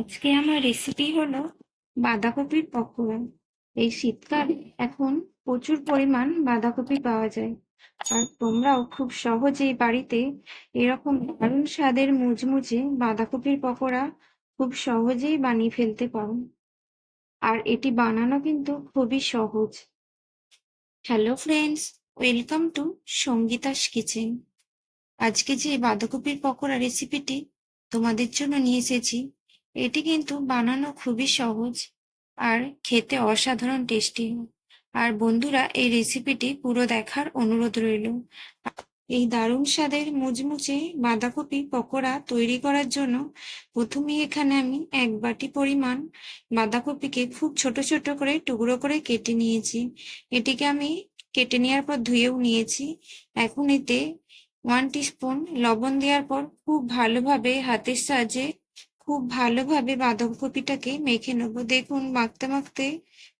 আজকে আমার রেসিপি হলো বাঁধাকপির পকোড়া। এই শীতকালে এখন প্রচুর পরিমাণ বাঁধাকপি পাওয়া যায়। আর তোমরাও খুব সহজেই বাড়িতে এরকম দারুণ স্বাদের মুচমুচে বাঁধাকপির পকোড়া খুব সহজেই বানিয়ে ফেলতে পারো। আর এটি বানানো কিন্তু খুবই সহজ। Hello friends welcome to Sangeeta's kitchen আজকে যে বাঁধাকপির পকোড়া রেসিপিটি তোমাদের জন্য নিয়ে এসেছি এটি কিন্তু বানানো খুবই সহজ আর খেতে অসাধারণ টেস্টি আর বন্ধুরা, এই রেসিপিটি পুরো দেখার অনুরোধ রইল। এই দারুণ স্বাদের মুচমুচে বাঁধাকপি পকোড়া তৈরি করার জন্য প্রথমেই এখানে আমি এক বাটি পরিমাণ বাঁধাকপিকে খুব ছোট ছোট করে টুকরো করে কেটে নিয়েছি। এটিকে আমি কেটে নেওয়ার পর ধুয়েও নিয়েছি। এখন এতে ওয়ান টিস্পুন লবণ দেওয়ার পর খুব ভালোভাবে হাতের সাহায্যে খুব ভালোভাবে বাঁধাকপিটাকে মেখে নেব। দেখুন, মাখতে মাখতে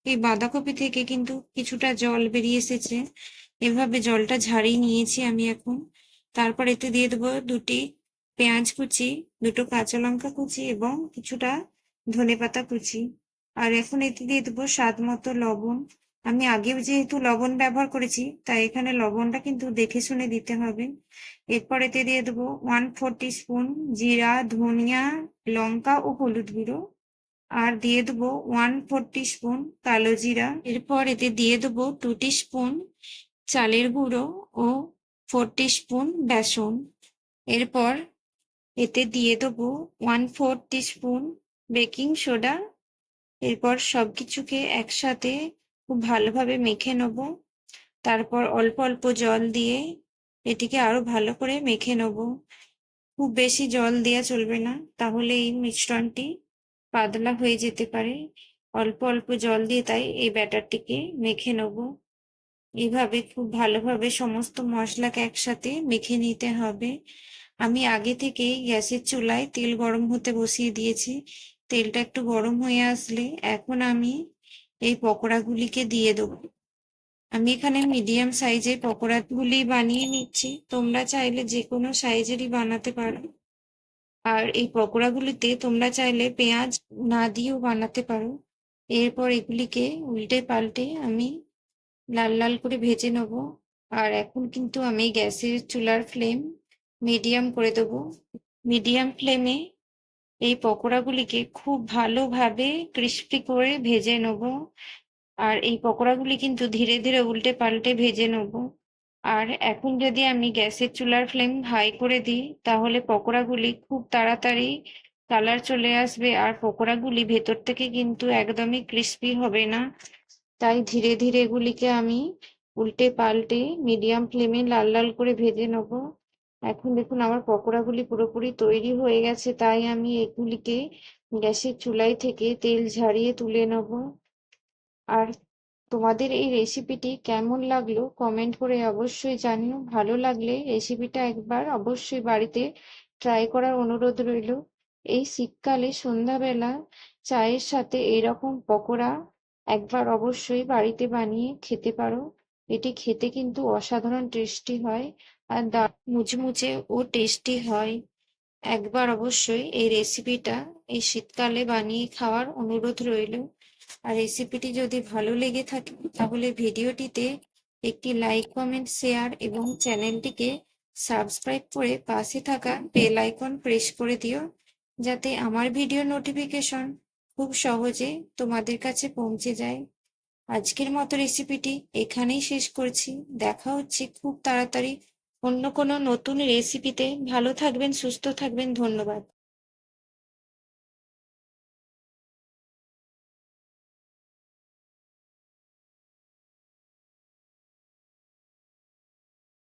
এই বাঁধাকপি থেকে কিন্তু কিছুটা জল বেরিয়ে এসেছে। এভাবে জলটা ঝাড়িয়ে নিয়েছি আমি এখন। তারপর এতে দিয়ে দেবো দুটি পেঁয়াজ কুচি, দুটো কাঁচা লঙ্কা কুচি এবং কিছুটা ধনে পাতা কুচি। আর এখন এতে দিয়ে দেবো স্বাদ মতো লবণ। আমি আগেও যেহেতু লবণ ব্যবহার করেছি, তাই এখানে লবণটা কিন্তু দেখে শুনে দিতে হবে। এরপর এতে দিয়ে দেবো ওয়ান ফোর স্পুন জিরা, ধনিয়া, লঙ্কা ও হলুদ গুঁড়ো। আর দিয়ে দেবো ওয়ান ফোর স্পুন কালো জিরা। এরপর এতে দিয়ে দেবো টু স্পুন চালের গুঁড়ো ও ফোর স্পুন বেসন। এরপর এতে দিয়ে দেবো one four spoon baking soda. এরপর সব কিছুকে একসাথে খুব ভালোভাবে মেখে নেব। তারপর অল্প অল্প জল দিয়ে এটিকে আরও ভালো করে মেখে নেব। খুব বেশি জল দেওয়া চলবে না, তাহলে এই মিশ্রণটি পাতলা হয়ে যেতে পারে। অল্প অল্প জল দিয়ে তাই এই ব্যাটারটিকে মেখে নেব। এইভাবে খুব ভালোভাবে সমস্ত মশলাকে একসাথে মেখে নিতে হবে। আমি আগে থেকেই গ্যাসের চুলায় তেল গরম হতে বসিয়ে দিয়েছি। তেলটা একটু গরম হয়ে আসলে এখন আমি এই পকোড়াগুলিকে দিয়ে দেবো। আমি এখানে মিডিয়াম সাইজের পকোড়াগুলি বানিয়ে নিচ্ছি। তোমরা চাইলে যে কোনো সাইজেরই বানাতে পারো। আর এই পকোড়াগুলিতে তোমরা চাইলে পেঁয়াজ না দিয়েও বানাতে পারো। এরপর এগুলিকে উল্টে পাল্টে আমি লাল লাল করে ভেজে নেব। আর এখন কিন্তু আমি গ্যাসের চুলার ফ্লেম মিডিয়াম করে দেবো। মিডিয়াম ফ্লেমে এই পকোড়াগুলিকে খুব ভালোভাবে ক্রিস্পি করে ভেজে নেব। আর এই পকোড়াগুলি কিন্তু ধীরে ধীরে উল্টে পাল্টে ভেজে নেব। আর এখন যদি আমি গ্যাসের চুলার ফ্লেম হাই করে দিই, তাহলে পকোড়াগুলি খুব তাড়াতাড়ি কালার চলে আসবে আর পকোড়াগুলি ভেতর থেকে কিন্তু একদমই ক্রিস্পি হবে না। তাই ধীরে ধীরে এগুলিকে আমি উল্টে পাল্টে মিডিয়াম ফ্লেমে লাল লাল করে ভেজে নেব। এখন দেখুন, আমার পকোড়াগুলি পুরোপুরি তৈরি হয়ে গেছে, তাই আমি এগুলিকে গ্যাসের চুলাই থেকে তেল ঝারিয়ে তুলে নেব। আর তোমাদের এই রেসিপিটি কেমন লাগল কমেন্ট করে অবশ্যই জানিও। ভালো লাগলে রেসিপিটা একবার অবশ্যই বাড়িতে ট্রাই করার অনুরোধ রইল। এই শীতকালে সন্ধ্যাবেলা চায়ের সাথে এরকম পকোড়া একবার অবশ্যই বাড়িতে বানিয়ে খেতে পারো। এটি খেতে কিন্তু অসাধারণ টেস্টি হয়। আর মুচমুচে ও টেস্টি হয়। একবার অবশ্যই এই রেসিপিটা এই শীতকালে বানিয়ে খাওয়ার অনুরোধ রইল। আর রেসিপিটি যদি ভালো লেগে থাকে, তাহলে ভিডিওটিতে একটি লাইক কমেন্ট শেয়ার এবং চ্যানেলটিকে সাবস্ক্রাইব করে পাশে থাকা বেল আইকন প্রেস করে দিও, যাতে আমার ভিডিও নোটিফিকেশন খুব সহজে তোমাদের কাছে পৌঁছে যায়। আজকের মতো রেসিপিটি এখানেই শেষ করছি। দেখা হচ্ছে খুব তাড়াতাড়ি অন্য কোনো নতুন রেসিপিতে ভালো থাকবেন সুস্থ থাকবেন ধন্যবাদ।